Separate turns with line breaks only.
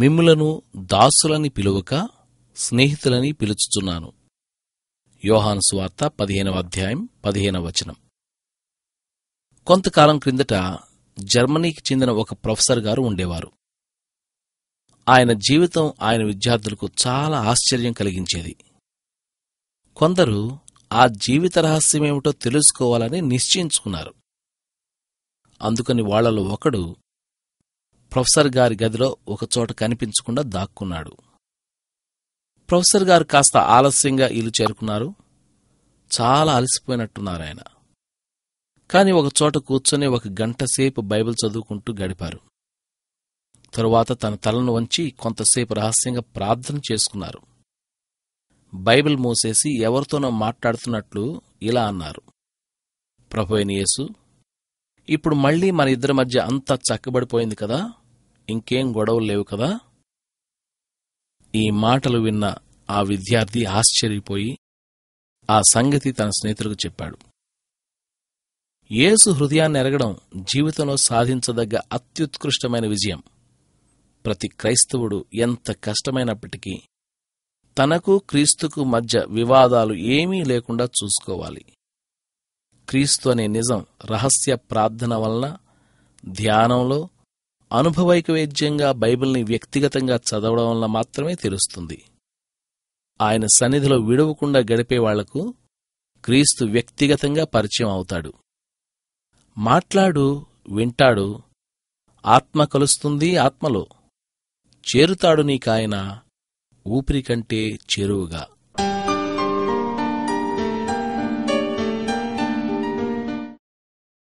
మిమ్ములను దాసులని పిలువక స్నేహితులని పిలుచుచున్నాను. యోహాను స్వార్త పదిహేనవ అధ్యాయం పదిహేనవ వచనం. కొంతకాలం క్రిందట జర్మనీకి చెందిన ఒక ప్రొఫెసర్ గారు ఉండేవారు. ఆయన జీవితం ఆయన విద్యార్థులకు చాలా ఆశ్చర్యం కలిగించేది. కొందరు ఆ జీవిత రహస్యమేమిటో తెలుసుకోవాలని నిశ్చయించుకున్నారు. అందుకని వాళ్ళలో ఒకడు ప్రొఫెసర్ గారి గదిలో ఒకచోట కనిపించకుండా దాక్కున్నాడు. ప్రొఫెసర్ గారు కాస్త ఆలస్యంగా ఇల్లు చేరుకున్నారు. చాలా అలసిపోయినట్టున్నారు ఆయన. కాని ఒకచోట కూర్చొని ఒక గంట సేపు బైబిల్ చదువుకుంటూ గడిపారు. తరువాత తన తలను వంచి కొంతసేపు రహస్యంగా ప్రార్థన చేసుకున్నారు. బైబిల్ మూసేసి ఎవరితోనో మాట్లాడుతున్నట్లు ఇలా అన్నారు. ప్రభు యేసు ఇప్పుడు మళ్ళీ మన ఇద్దరి మధ్య అంతా చక్కబడిపోయింది కదా? ఇంకేం గొడవలు లేవు కదా? ఈ మాటలు విన్న ఆ విద్యార్థి ఆశ్చర్యపోయి ఆ సంగతి తన స్నేహితులకు చెప్పాడు. యేసు హృదయాన్ని ఎరగడం జీవితంలో సాధించదగ్గ అత్యుత్కృష్టమైన విజయం. ప్రతి క్రైస్తవుడు ఎంత కష్టమైనప్పటికీ తనకు క్రీస్తుకు మధ్య వివాదాలు ఏమీ లేకుండా చూసుకోవాలి. క్రీస్తు అనే నిజం రహస్య ప్రార్థన వలన ధ్యానంలో అనుభవైకవేద్యంగా బైబిల్ని వ్యక్తిగతంగా చదవడం వల్ల మాత్రమే తెలుస్తుంది. ఆయన సన్నిధిలో విడవకుండా గడిపే వాళ్ళకు క్రీస్తు వ్యక్తిగతంగా పరిచయం అవుతాడు. మాట్లాడు వింటాడు ఆత్మ కలుస్తుంది ఆత్మలో. చేరుతాడు నీకాయన ఊపిరి కంటే చేరువుగా.